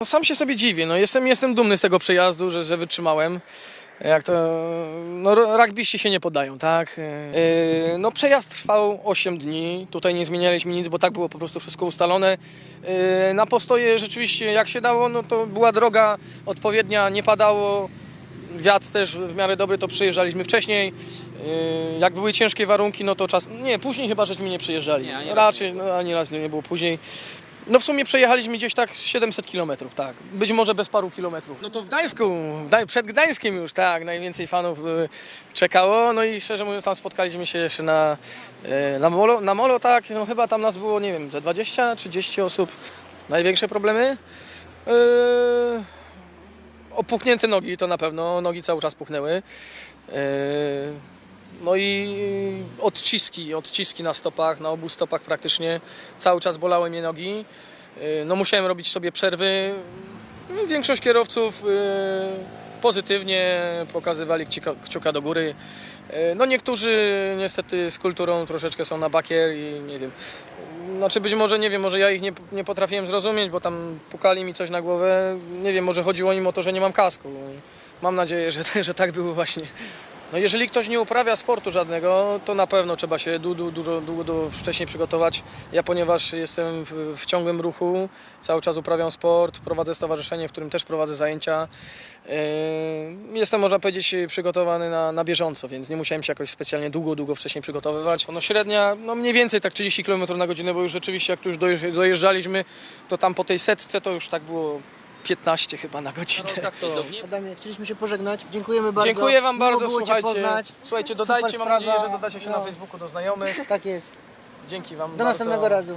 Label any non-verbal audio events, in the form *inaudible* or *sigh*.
No, Sam się sobie dziwię, no jestem, jestem dumny z tego przejazdu, że, że wytrzymałem. Jak to, no rugbyści się nie poddają, tak? Yy, no przejazd trwał 8 dni, tutaj nie zmienialiśmy nic, bo tak było po prostu wszystko ustalone. Yy, na postoje rzeczywiście jak się dało, no to była droga odpowiednia, nie padało. Wiatr też w miarę dobry, to przyjeżdżaliśmy wcześniej. Yy, Jak były ciężkie warunki, no to czas. Nie, później chyba żeśmy nie przyjeżdżali. Nie, ani razu Raczej, no, ani raz nie było później. No w sumie przejechaliśmy gdzieś tak 700 km, tak. Być może bez paru kilometrów. No to w Gdańsku, przed Gdańskiem już, tak, najwięcej fanów y, czekało. No i szczerze mówiąc, tam spotkaliśmy się jeszcze na, y, na, molo, na molo, tak, no chyba tam nas było, nie wiem, ze 20, 30 osób. Największe problemy? Yy, opuchnięte nogi, to na pewno, nogi cały czas puchnęły. Yy, no i odciski, odciski na stopach, na obu stopach praktycznie. Cały czas bolały mnie nogi. Yy, No musiałem robić sobie przerwy. Większość kierowców yy, pozytywnie pokazywali kciuka, do góry. No niektórzy niestety z kulturą troszeczkę są na bakier i nie wiem. Znaczy być może, nie wiem, może ja ich nie, nie potrafiłem zrozumieć, bo tam pukali mi coś na głowę. Nie wiem, może chodziło im o to, że nie mam kasku. Mam nadzieję, że, *laughs* że tak było właśnie. No jeżeli ktoś nie uprawia sportu żadnego, to na pewno trzeba się du, du, dużo długo wcześniej przygotować. Ja ponieważ jestem w, w ciągłym ruchu, cały czas uprawiam sport, prowadzę stowarzyszenie, w którym też prowadzę zajęcia. Yy, Jestem, można powiedzieć, przygotowany na, na bieżąco, więc nie musiałem się jakoś specjalnie długo, długo wcześniej przygotowywać. No średnia, no mniej więcej tak 30 km na godzinę, bo już rzeczywiście jak tu już dojeżdż- dojeżdżaliśmy, to tam po tej setce to już tak było 15 chyba na godzinę. Adamie, chcieliśmy się pożegnać. Dziękujemy bardzo. Dziękuję Wam Miło bardzo, było Cię słuchajcie. poznać. Słuchajcie, Super dodajcie, mam sprawa. nadzieję, że dodacie się na No. Facebooku do znajomych. Tak jest. Dzięki Wam Do bardzo. następnego razu.